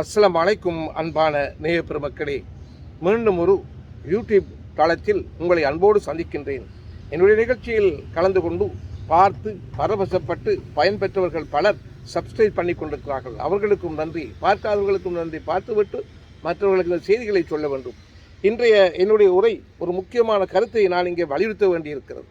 அஸ்லாம் அலைக்கும் அன்பான நேய பெருமக்களே மீண்டும் ஒரு யூடியூப் தளத்தில் உங்களை அன்போடு சந்திக்கின்றேன். என்னுடைய நிகழ்ச்சியில் கலந்து கொண்டு பார்த்து பரவசப்பட்டு பயன்பெற்றவர்கள் பலர் சப்ஸ்கிரைப் பண்ணி கொண்டிருக்கிறார்கள். அவர்களுக்கும் நன்றி. பார்க்காதவர்களுக்கும் நன்றி. பார்த்துவிட்டு மற்றவர்களுக்கு இந்த செய்திகளை சொல்ல வேண்டும். இன்றைய என்னுடைய உரை ஒரு முக்கியமான கருத்தை நான் இங்கே வலியுறுத்த வேண்டியிருக்கிறது.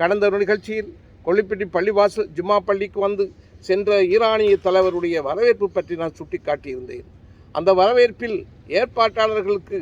கடந்த ஒரு நிகழ்ச்சியில் கொள்ளிப்பட்டி பள்ளிவாசல் ஜும்மா பள்ளிக்கு வந்து சென்ற ஈரானிய தலைவருடைய வரவேற்பு பற்றி நான் சுட்டிக்காட்டியிருந்தேன். அந்த வரவேற்பில் ஏற்பாட்டாளர்களுக்கு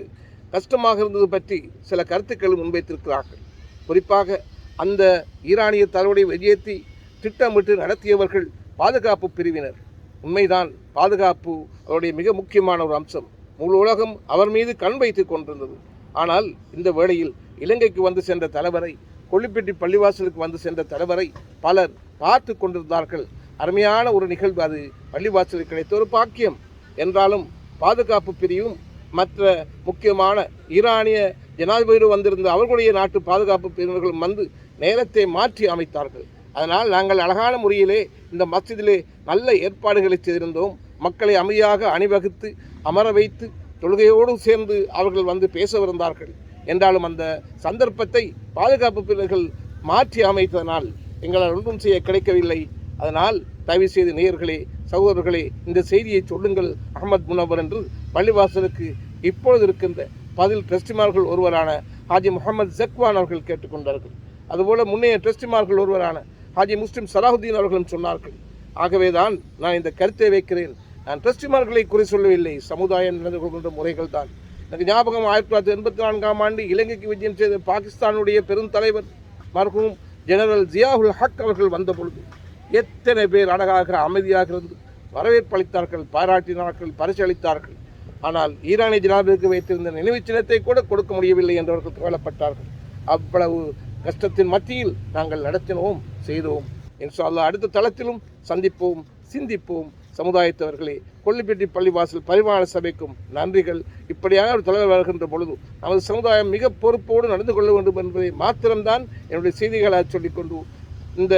கஷ்டமாக இருந்தது பற்றி சில கருத்துக்கள் முன்வைத்திருக்கிறார்கள். குறிப்பாக அந்த ஈரானிய தலைவருடைய விஜயத்தை திட்டமிட்டு நடத்தியவர்கள் பாதுகாப்பு பிரிவினர். உண்மைதான் பாதுகாப்பு அவருடைய மிக முக்கியமான ஒரு அம்சம். முழு உலகம் அவர் மீது கண் வைத்து கொண்டிருந்தது. ஆனால் இந்த வேளையில் இலங்கைக்கு வந்து சென்ற தலைவரை கொள்ளிப்பட்டி பள்ளிவாசலுக்கு வந்து சென்ற தலைவரை பலர் பார்த்து கொண்டிருந்தார்கள். அருமையான ஒரு நிகழ்வு அது. பள்ளிவாசலில் கிடைத்த ஒரு பாக்கியம். என்றாலும் பாதுகாப்பு பிரிவும் மற்ற முக்கியமான ஈரானிய ஜனாதிபதியோடு வந்திருந்த அவர்களுடைய நாட்டு பாதுகாப்பு பிரிவினர்களும் வந்து நேரத்தை மாற்றி அமைத்தார்கள். அதனால் நாங்கள் அழகான முறையிலே இந்த மஸ்ஜிதிலே நல்ல ஏற்பாடுகளை செய்திருந்தோம். மக்களை அமைதியாக அணிவகுத்து அமர வைத்து தொழுகையோடு சேர்ந்து அவர்கள் வந்து பேசவிருந்தார்கள். என்றாலும் அந்த சந்தர்ப்பத்தை பாதுகாப்பு பிரிவர்கள் மாற்றி அமைத்ததனால் எங்களால் ஒன்றும் செய்ய கிடைக்கவில்லை. அதனால் தயவு செய்து நேயர்களே சகோதரர்களே இந்த செய்தியை சொல்லுங்கள். அகமது முனவர் என்று பள்ளிவாசலுக்கு இப்பொழுது இருக்கின்ற பதில் ட்ரஸ்டிமார்கள் ஒருவரான ஹாஜி முகமது ஜக்வான் அவர்கள் கேட்டுக்கொண்டார்கள். அதுபோல முன்னைய ட்ரஸ்டிமார்கள் ஒருவரான ஹாஜி முஸ்லிம் சலாஹுதீன் அவர்களும் சொன்னார்கள். ஆகவே தான் நான் இந்த கருத்தை வைக்கிறேன். நான் ட்ரஸ்டிமார்களை குறை சொல்லவில்லை. சமுதாயம் நடந்து கொள்கின்ற முறைகள் தான் எனக்கு ஞாபகம் ஆயிரத்தி தொள்ளாயிரத்தி எண்பத்தி நான்காம் ஆண்டு இலங்கைக்கு விஜயம் செய்த பாகிஸ்தானுடைய பெருந்தலைவர் மருகும் ஜெனரல் ஜியாவுல் ஹக் அவர்கள் வந்த பொழுது எத்தனை பேர் அழகாக அமைதியாக இருந்து வரவேற்பளித்தார்கள் பாராட்டினார்கள் பரிசு அளித்தார்கள் ஆனால் ஈரானிய ஜனாபிற்கு வைத்திருந்த நினைவு சின்னத்தை கூட கொடுக்க முடியவில்லை என்றவர்கள் கவலைப்பட்டார்கள் அவ்வளவு கஷ்டத்தின் மத்தியில் நாங்கள் நடத்தினோம் செய்தோம். என்று அடுத்த தளத்திலும் சந்திப்போம் சிந்திப்போம். சமுதாயத்தவர்களே கொல்லிப்பட்டி பள்ளிவாசல் பரிமாண சபைக்கும் நன்றிகள். இப்படியான ஒரு தலைவர் வருகின்ற பொழுது நமது சமுதாயம் மிக பொறுப்போடு நடந்து கொள்ள வேண்டும் என்பதை மாத்திரம்தான் என்னுடைய செய்திகளாக சொல்லிக்கொண்டு இந்த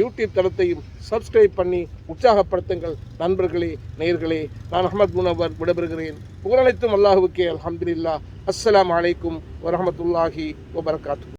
யூடியூப் தளத்தையும் சப்ஸ்கிரைப் பண்ணி உற்சாகப்படுத்துங்கள். நண்பர்களே நேயர்களே நான் அஹமத் முனவர் விடைபெறுகிறேன். புகழனைத்தும் அல்லாஹுக்கே அலமதுல்லா அஸ்லாம் அலைக்கும் வரமத்துல்லாஹி வபர்காத்து